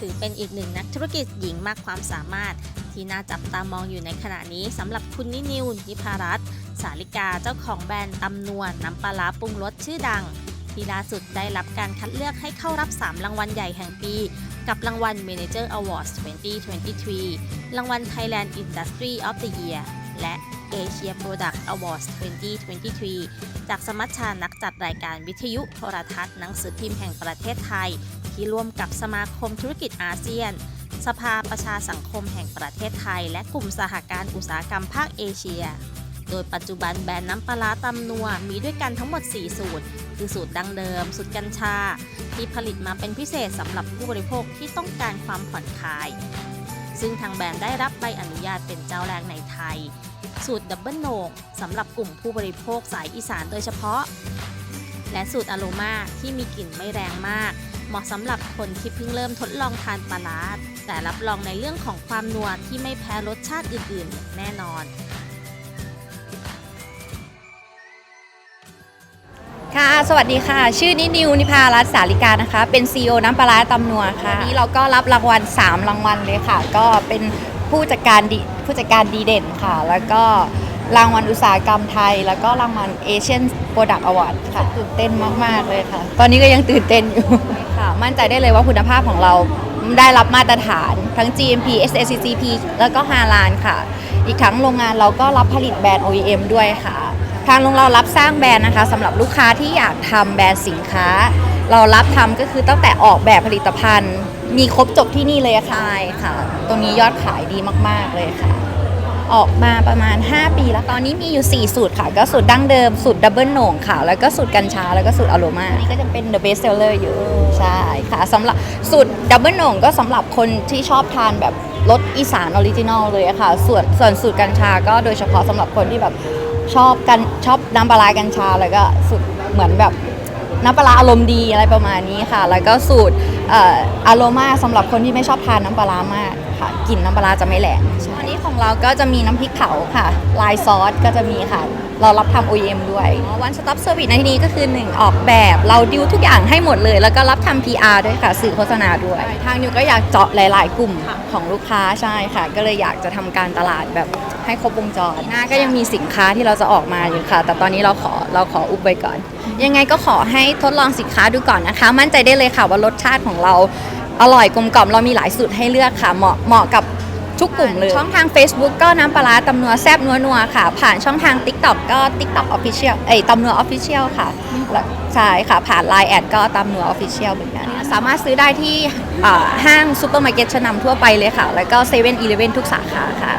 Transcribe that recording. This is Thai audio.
ถือเป็นอีกหนึ่งนักธุรกิจหญิงมากความสามารถ ที่น่าจับตามองอยู่ในขณะนี้สำหรับคุณนินิวนิพารัตสาลิกาเจ้าของแบรนด์ตำนวนน้ำปลาร้าปรุงรสชื่อดัง ที่ล่าสุดได้รับการคัดเลือกให้เข้ารับ 3 รางวัลใหญ่แห่งปี กับรางวัล Manager Awards 2023 รางวัล Thailand Industry of the Year และ Asia Product Awards 2023 จากสมัชชานักจัดรายการวิทยุโทรทัศน์หนังสือพิมพ์แห่งประเทศไทย ที่ร่วมกับสมาคมธุรกิจอาเซียน สภาประชาสังคมแห่งประเทศไทย และกลุ่มสหการอุตสาหกรรมภาคเอเชีย โดยปัจจุบันแบรนด์น้ำปลาตำนัวมีด้วยกันทั้งหมด 4 สูตร คือสูตรดั้งเดิม สูตรกัญชา ที่ผลิตมาเป็นพิเศษสำหรับผู้บริโภคที่ต้องการความผ่อนคลาย ซึ่งทางแบรนด์ได้รับใบอนุญาตเป็นเจ้าแรกในไทย สูตรดับเบิลโหนกสำหรับกลุ่มผู้บริโภคสายอีสานโดยเฉพาะและสูตรอโรมาที่มีกลิ่นไม่แรงมาก มาะสำหรับคนที่เพิ่งเริ่มทดลองทานปลาร้าแต่รับรองในเรื่องของความนัวที่ไม่แพ้รสชาติอื่นๆ แน่นอน ค่ะ สวัสดีค่ะ ชื่อนินิวนิพารัตน์สาลิกานะคะ เป็น CEO น้ำปลาร้าตำนัวค่ะวันนี้เราก็รับรางวัล 3 รางวัลเลยค่ะ ก็เป็นผู้จัดการดีผู้จัดการดีเด่นค่ะ แล้วก็ รางวัลอุตสาหกรรมไทย แล้วก็รางวัล Asian Product Award ค่ะตื่นเต้นมาก ๆ เลยค่ะ ตอนนี้ก็ยังตื่นเต้นอยู่ค่ะ มั่นใจได้เลยว่าคุณภาพของเราได้รับมาตรฐานทั้ง GMP SSCP แล้วก็5ลานค่ะ อีกทั้งโรงงานเราก็รับผลิตแบรนด์ OEM ด้วยค่ะ ทางโรงเรารับสร้างแบรนด์นะคะสำหรับลูกค้าที่อยากทำแบรนด์สินค้า เรารับทำก็คือตั้งแต่ออกแบบผลิตภัณฑ์ มีครบจบที่นี่เลยค่ะใช่ค่ะ ตรงนี้ยอดขายดีมาก ๆ เลยค่ะ ออกมาประมาณ 5 ปีแล้วตอนนี้มีอยู่ 4 สูตรค่ะ ก็สูตรดั้งเดิม สูตรดับเบิลโหน่งค่ะ แล้วก็สูตรกัญชา แล้วก็สูตรอโรมานี่ก็จะเป็น the best seller อยู่ ใช่ค่ะสำหรับสูตรดับเบิลโหน่งก็สำหรับคนที่ชอบทานแบบรสอีสานออริจินอลเลยอะค่ะ ส่วนส่วนสูตรกัญชาก็โดยเฉพาะสำหรับคนที่แบบชอบกันชอบน้ำปลาร้ากัญชาแล้วก็สูตรเหมือนแบบ น้ำปลาร้าอารมณ์ดีอะไรประมาณนี้ค่ะ แล้วก็สูตรเอ่ออโรมาสำหรับคนที่ไม่ชอบทานน้ำปลาร้ามากค่ะกลิ่นน้ำปลาร้าจะไม่แรงอันนี้ของเราก็จะมีน้ำพริกเผาค่ะ ลายซอสก็จะมีค่ะ เรารับทำ OEM ด้วยวันสต็อปเซอร์วิสในที่นี้ก็คือ 1 ออกแบบเราดิวทุกอย่างให้หมดเลย แล้วก็รับทำ PR ด้วยค่ะ สื่อโฆษณาด้วย ทางนิวก็อยากเจาะหลาย ๆ กลุ่มของลูกค้าใช่ค่ะ ก็เลยอยากจะทำการตลาดแบบให้ครบวงจรหน้าก็ยังมีสินค้าที่เราจะออกมาอยู่ค่ะ แต่ตอนนี้เราขอเราขออุบไว้ก่อน ยังไงก็ขอให้ทดลองสินค้าดูก่อนนะคะ มั่นใจได้เลยค่ะว่ารสชาติของเราอร่อยกลมกล่อมเรามีหลายสูตรให้เลือกค่ะ เหมาะเหมาะกับ ทุกกลุ่มเลย ช่องทาง Facebook ก็น้ำปลาตำนัวแซบนัวนัวค่ะ ผ่านช่องทาง TikTok ก็ TikTok Official เอ้ยตำนัว Official ค่ะใช่ค่ะ ผ่าน Line แอดก็ตำนัว Official เหมือนกัน สามารถซื้อได้ที่ห้างซูเปอร์มาร์เก็ตชั้นนำทั่วไปเลยค่ะ แล้วก็เซเว่นอีเลฟเว่นทุกสาขาค่ะ